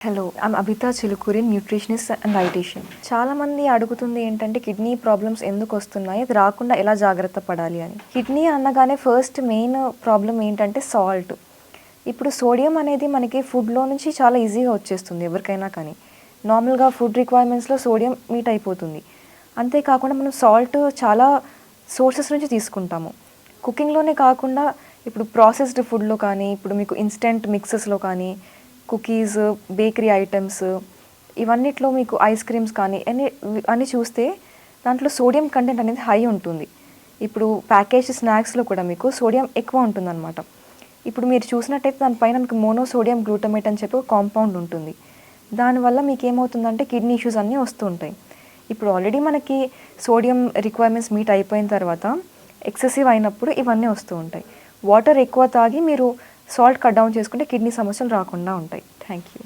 Hello I'm Abitha Chilukuri nutritionist and dietitian చాలా మంది అడుగుతుంది ఏంటంటే కిడ్నీ ప్రాబ్లమ్స్ ఎందుకు వస్తున్నాయి? అది రాకుండా ఎలా జాగ్రత్త పడాలి? అని. కిడ్నీ అనగానే ఫస్ట్ మెయిన్ ప్రాబ్లం ఏంటంటే సాల్ట్ ఇప్పుడు సోడియం అనేది మనకి ఫుడ్లో నుంచి చాలా ఈజీగా వచ్చేస్తుంది ఎవరికైనా కానీ. నార్మల్గా ఫుడ్ రిక్వైర్మెంట్స్లో సోడియం మీట్ అయిపోతుంది. అంతేకాకుండా మనం సాల్ట్ చాలా సోర్సెస్ నుంచి తీసుకుంటాము. కుకింగ్లోనే కాకుండా ఇప్పుడు ప్రాసెస్డ్ ఫుడ్లో కానీ ఇప్పుడు మీకు ఇన్స్టెంట్ మిక్సెస్లో కానీ కుకీస్ బేకరీ ఐటమ్స్ ఇవన్నిట్లో మీకు ఐస్ క్రీమ్స్ కానీ అని అన్ని చూస్తే దాంట్లో సోడియం కంటెంట్ అనేది హై ఉంటుంది. ఇప్పుడు ప్యాకేజ్ స్నాక్స్లో కూడా మీకు సోడియం ఎక్కువ ఉంటుందన్నమాట. ఇప్పుడు మీరు చూసినట్టయితే దానిపైన మీకు మోనోసోడియం గ్లూటమేట్ అని చెప్పి ఒక కాంపౌండ్ ఉంటుంది. దానివల్ల మీకు ఏమవుతుందంటే కిడ్నీ ఇష్యూస్ అన్నీ వస్తూ ఉంటాయి ఇప్పుడు ఆల్రెడీ మనకి సోడియం రిక్వైర్మెంట్స్ మీట్ అయిపోయిన తర్వాత ఎక్సెసివ్ అయినప్పుడు ఇవన్నీ వస్తూ ఉంటాయి. వాటర్ ఎక్కువ తాగి మీరు సాల్ట్ కట్ డౌన్ చేసుకుంటే కిడ్నీ సమస్యలు రాకుండా ఉంటాయి. Thank you